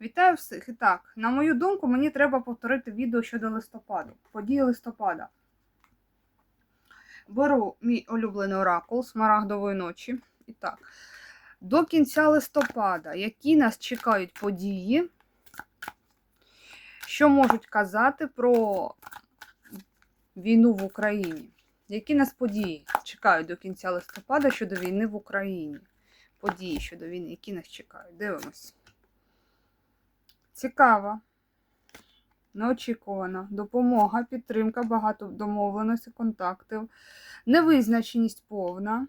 Вітаю всіх! І так, на мою думку, мені треба повторити відео щодо листопаду. Події листопада. Беру мій улюблений оракул Смарагдової ночі. І так, до кінця листопада, які нас чекають події, що можуть казати про війну в Україні? Які нас події чекають до кінця листопада щодо війни в Україні? Події щодо війни, які нас чекають? Дивимось. Цікава, неочікувана допомога, підтримка, багато домовленостей, контактів, невизначеність повна,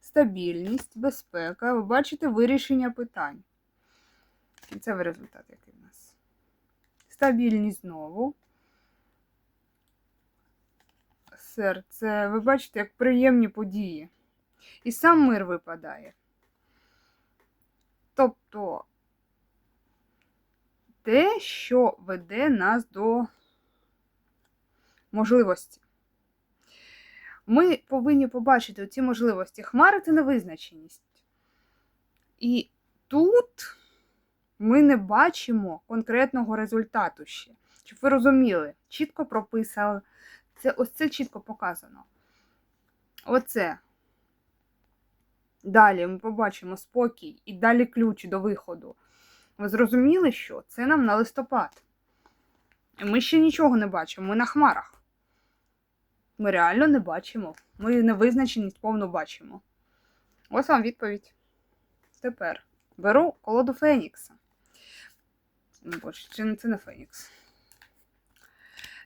стабільність, безпека. Ви бачите вирішення питань. Кінцевий результат, який в нас. Стабільність знову. Серце. Ви бачите, як приємні події. І сам мир випадає. Тобто те, що веде нас до можливості. Ми повинні побачити ці можливості. Хмари це невизначеність. І тут ми не бачимо конкретного результату ще. Щоб ви розуміли, чітко прописали. Це, ось це чітко показано. Оце. Далі ми побачимо спокій і далі ключ до виходу. Ви зрозуміли, що це нам на листопад. Ми ще нічого не бачимо, ми на хмарах. Ми реально не бачимо. Ми невизначеність повну бачимо. Ось вам відповідь. Тепер беру колоду Фенікса. Боже, чи це не Фенікс?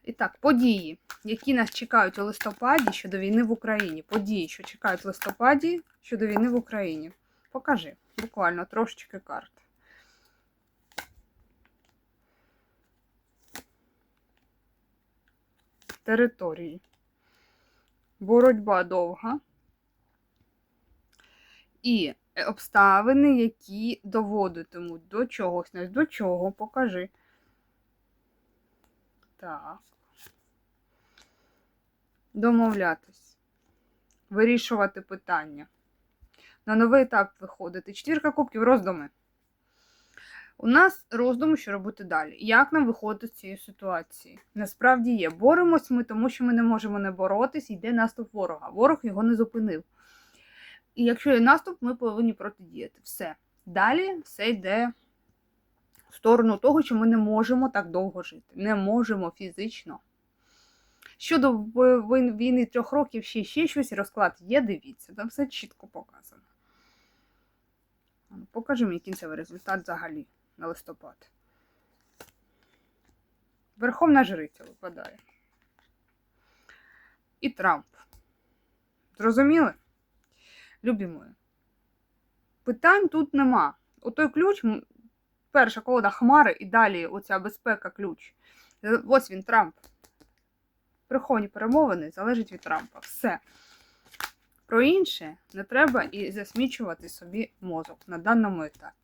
І так, події, які нас чекають у листопаді щодо війни в Україні. Події, що чекають в листопаді щодо війни в Україні. Покажи. Буквально трошечки карт. Території. Боротьба довга. І обставини, які доводитимуть до чогось. Не до чого, покажи. Так. Домовлятись. Вирішувати питання. На новий етап виходити. Четвірка кубків роздуми. У нас роздуми, що робити далі. Як нам виходити з цієї ситуації? Насправді є. Боремось ми, тому що ми не можемо не боротись, йде наступ ворога. Ворог його не зупинив. І якщо є наступ, ми повинні протидіяти. Все. Далі все йде в сторону того, що ми не можемо так довго жити. Не можемо фізично. Щодо війни трьох років, ще ще щось розклад є, дивіться, там все чітко показано. Покажи мені кінцевий результат взагалі на листопад. Верховна жриця випадає. І Трамп. Зрозуміли? Любі мої. Питань тут нема. Отой ключ, перша колода хмари і далі оця безпека ключ. Ось він, Трамп. Приховані перемовини залежить від Трампа. Все. Про інше не треба і засмічувати собі мозок на даному етапі.